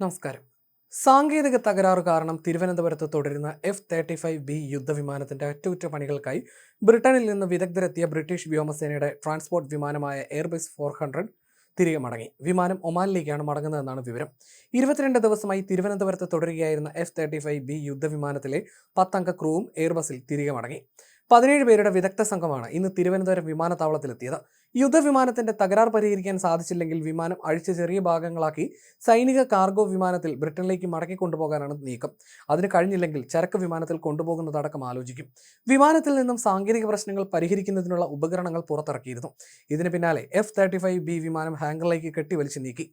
നമസ്കാരം. സാങ്കേതിക തകരാറ് കാരണം തിരുവനന്തപുരത്ത് തുടരുന്ന എഫ് തേർട്ടി ഫൈവ് ബി യുദ്ധവിമാനത്തിന്റെ അറ്റകുറ്റപ്പണികൾക്കായി ബ്രിട്ടനിൽ നിന്ന് വിദഗ്ധരെത്തിയ ബ്രിട്ടീഷ് വ്യോമസേനയുടെ ട്രാൻസ്പോർട്ട് വിമാനമായ എയർബസ് ഫോർ ഹൺഡ്രഡ് തിരികെ മടങ്ങി. വിമാനം ഒമാനിലേക്കാണ് മടങ്ങുന്നതെന്നാണ് വിവരം. ഇരുപത്തിരണ്ട് ദിവസമായി തിരുവനന്തപുരത്ത് തുടരുകയായിരുന്ന എഫ് തേർട്ടി ഫൈവ് ബി യുദ്ധവിമാനത്തിലെ പത്തംഗ ക്രൂവും എയർബസിൽ തിരികെ മടങ്ങി. പതിനേഴ് പേരുടെ വിദഗ്ധ സംഘമാണ് ഇന്ന് തിരുവനന്തപുരം വിമാനത്താവളത്തിലെത്തിയത്. യുദ്ധവിമാനത്തിന്റെ തകരാർ പരിഹരിക്കാൻ സാധിച്ചില്ലെങ്കിൽ വിമാനം അഴിച്ച് ചെറിയ ഭാഗങ്ങളാക്കി സൈനിക കാർഗോ വിമാനത്തിൽ ബ്രിട്ടനിലേക്ക് മടക്കി കൊണ്ടുപോകാനാണ് നീക്കം. അതിന് കഴിഞ്ഞില്ലെങ്കിൽ ചരക്ക് വിമാനത്തിൽ കൊണ്ടുപോകുന്നതടക്കം ആലോചിക്കും. വിമാനത്തിൽ നിന്നും സാങ്കേതിക പ്രശ്നങ്ങൾ പരിഹരിക്കുന്നതിനുള്ള ഉപകരണങ്ങൾ പുറത്തിറക്കിയിരുന്നു. ഇതിന് പിന്നാലെ എഫ് തേർട്ടി ഫൈവ് ബി വിമാനം ഹാങ്കറിലേക്ക് കെട്ടിവലിച്ച് നീക്കി.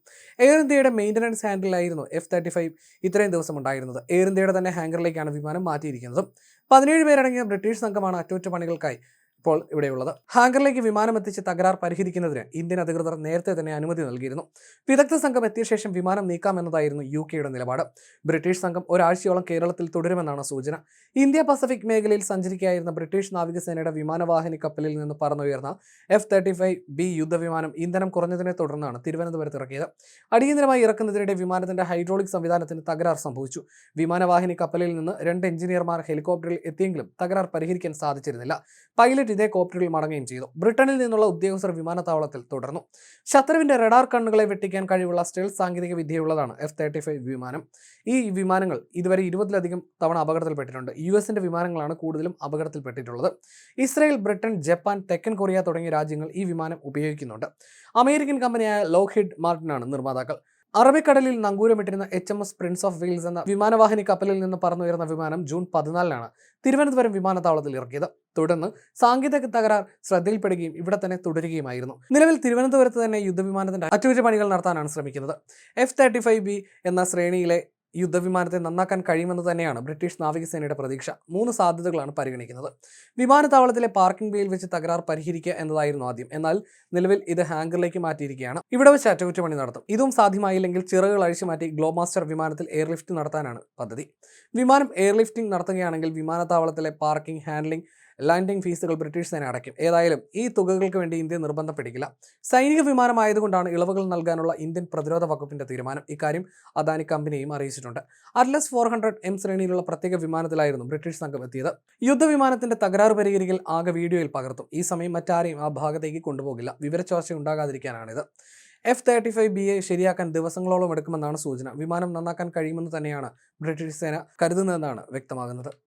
എയർ ഇന്ത്യയുടെ മെയിന്റനൻസ് ഹാൻഡിലായിരുന്നു എഫ് തേർട്ടി ഫൈവ് ഇത്രയും ദിവസം ഉണ്ടായിരുന്നത്. എയർ ഇന്ത്യയുടെ തന്നെ ഹാങ്കറിലേക്കാണ് വിമാനം മാറ്റിയിരിക്കുന്നത്. പതിനേഴ് പേരടങ്ങിയ ബ്രിട്ടീഷ് സംഘമാണ് അറ്റകുറ്റപ്പണികൾക്കായി ഇപ്പോൾ ഇവിടെയുള്ളത്. ഹാങ്കറിലേക്ക് വിമാനം എത്തിച്ച് തകരാർ പരിഹരിക്കുന്നതിന് ഇന്ത്യൻ അധികൃതർ നേരത്തെ തന്നെ അനുമതി നൽകിയിരുന്നു. വിദഗ്ധ സംഘം എത്തിയ ശേഷം വിമാനം നീക്കാമെന്നതായിരുന്നു യു കെയുടെ നിലപാട്. ബ്രിട്ടീഷ് സംഘം ഒരാഴ്ചയോളം കേരളത്തിൽ തുടരുമെന്നാണ് സൂചന. ഇന്ത്യ പസഫിക് മേഖലയിൽ സഞ്ചരിക്കുകയായിരുന്ന ബ്രിട്ടീഷ് നാവികസേനയുടെ വിമാനവാഹിനി കപ്പലിൽ നിന്ന് പറന്നുയർന്ന എഫ് തേർട്ടി ഫൈവ് ബി യുദ്ധവിമാനം ഇന്ധനം കുറഞ്ഞതിനെ തുടർന്നാണ് തിരുവനന്തപുരത്ത് ഇറക്കിയത്. അടിയന്തരമായി ഇറക്കുന്നതിനിടെ വിമാനത്തിന്റെ ഹൈഡ്രോളിക് സംവിധാനത്തിന് തകരാർ സംഭവിച്ചു. വിമാനവാഹിനി കപ്പലിൽ നിന്ന് രണ്ട് എഞ്ചിനീയർമാർ ഹെലികോപ്റ്ററിൽ എത്തിയെങ്കിലും തകരാർ പരിഹരിക്കാൻ സാധിച്ചിരുന്നില്ല. പൈലറ്റ് ഇതേ കോപ്റ്ററിൽ മടങ്ങുകയും ചെയ്തു. ബ്രിട്ടനിൽ നിന്നുള്ള ഉദ്യോഗസ്ഥർ വിമാനത്താവളത്തിൽ തുടർന്നു. ശത്രുവിന്റെ റഡാർ കണ്ണുകളെ വെട്ടിക്കാൻ കഴിവുള്ള സ്റ്റെൽ സാങ്കേതിക വിദ്യയുള്ളതാണ് എഫ് തേർട്ടി ഫൈവ് വിമാനം. ഈ വിമാനങ്ങൾ ഇതുവരെ ഇരുപതിലധികം തവണ അപകടത്തിൽപ്പെട്ടിട്ടുണ്ട്. യു എസിന്റെ വിമാനങ്ങളാണ് കൂടുതലും അപകടത്തിൽപ്പെട്ടിട്ടുള്ളത്. ഇസ്രായേൽ ബ്രിട്ടൻ ജപ്പാൻ തെക്കൻ കൊറിയ തുടങ്ങിയ രാജ്യങ്ങൾ ഈ വിമാനം ഉപയോഗിക്കുന്നുണ്ട്. അമേരിക്കൻ കമ്പനിയായ ലോക്ഹിഡ് മാർട്ടിനാണ് നിർമ്മാതാക്കൾ. അറബിക്കടലിൽ നങ്കൂരമിട്ടിരുന്ന H M S Prince of Wales എന്ന വിമാനവാഹിനി കപ്പലിൽ നിന്ന് പറന്നുയർന്ന വിമാനം ജൂൺ പതിനാലിനാണ് തിരുവനന്തപുരം വിമാനത്താവളത്തിൽ ഇറക്കിയത്. തുടർന്ന് സാങ്കേതിക തകരാർ ശ്രദ്ധയിൽപ്പെടുകയും ഇവിടെ തന്നെ തുടരുകയുമായിരുന്നു. നിലവിൽ തിരുവനന്തപുരത്ത് തന്നെ യുദ്ധവിമാനത്തിന്റെ അറ്റകുറ്റപ്പണികൾ നടത്താനാണ് ശ്രമിക്കുന്നത്. എഫ് തേർട്ടി ഫൈവ് ബി എന്ന ശ്രേണിയിലെ യുദ്ധവിമാനത്തെ നന്നാക്കാൻ കഴിയുമെന്ന് തന്നെയാണ് ബ്രിട്ടീഷ് നാവികസേനയുടെ പ്രതീക്ഷ. മൂന്ന് സാധ്യതകളാണ് പരിഗണിക്കുന്നത്. വിമാനത്താവളത്തിലെ പാർക്കിംഗ് ബേയിൽ വെച്ച് തകരാർ പരിഹരിക്കുക എന്നതായിരുന്നു ആദ്യം. എന്നാൽ നിലവിൽ ഇത് ഹാങ്കറിലേക്ക് മാറ്റിയിരിക്കുകയാണ്. ഇവിടെ വെച്ച് അറ്റകുറ്റപ്പണി നടത്തും. ഇതും സാധ്യമായില്ലെങ്കിൽ ചിറകുകൾ അഴിച്ചു മാറ്റി ഗ്ലോമാസ്റ്റർ വിമാനത്തിൽ എയർലിഫ്റ്റ് നടത്താനാണ് പദ്ധതി. വിമാനം എയർലിഫ്റ്റിംഗ് നടത്തുകയാണെങ്കിൽ വിമാനത്താവളത്തിലെ പാർക്കിംഗ് ഹാൻഡ്ലിംഗ് ലാൻഡിംഗ് ഫീസുകൾ ബ്രിട്ടീഷ് സേന അടയ്ക്കും. ഏതായാലും ഈ തുകകൾക്ക് വേണ്ടി ഇന്ത്യ നിർബന്ധപ്പെടില്ല സൈനിക വിമാനമായതുകൊണ്ടാണ് ഇളവുകൾ നൽകാനുള്ള ഇന്ത്യൻ പ്രതിരോധ വകുപ്പിന്റെ തീരുമാനം. ഇക്കാര്യം അദാനി കമ്പനിയും അറിയിച്ചിട്ടുണ്ട്. അറ്റ്ലസ് ഫോർ ഹൺഡ്രഡ് എം ശ്രേണിയിലുള്ള പ്രത്യേക വിമാനത്തിലായിരുന്നു ബ്രിട്ടീഷ് സംഘം എത്തിയത്. യുദ്ധവിമാനത്തിന്റെ തകരാറ് പരിഹരിക്കൽ ആകെ വീഡിയോയിൽ പകർത്തും. ഈ സമയം മറ്റാരെയും ആ ഭാഗത്തേക്ക് കൊണ്ടുപോകില്ല. വിവരച്ചോർച്ച ഉണ്ടാകാതിരിക്കാനാണിത്. എഫ് തേർട്ടി ഫൈവ് ബി എ ശരിയാക്കാൻ ദിവസങ്ങളോളം എടുക്കുമെന്നാണ് സൂചന. വിമാനം നന്നാക്കാൻ കഴിയുമെന്ന് തന്നെയാണ് ബ്രിട്ടീഷ് സേന കരുതുന്നതെന്നാണ് വ്യക്തമാകുന്നത്.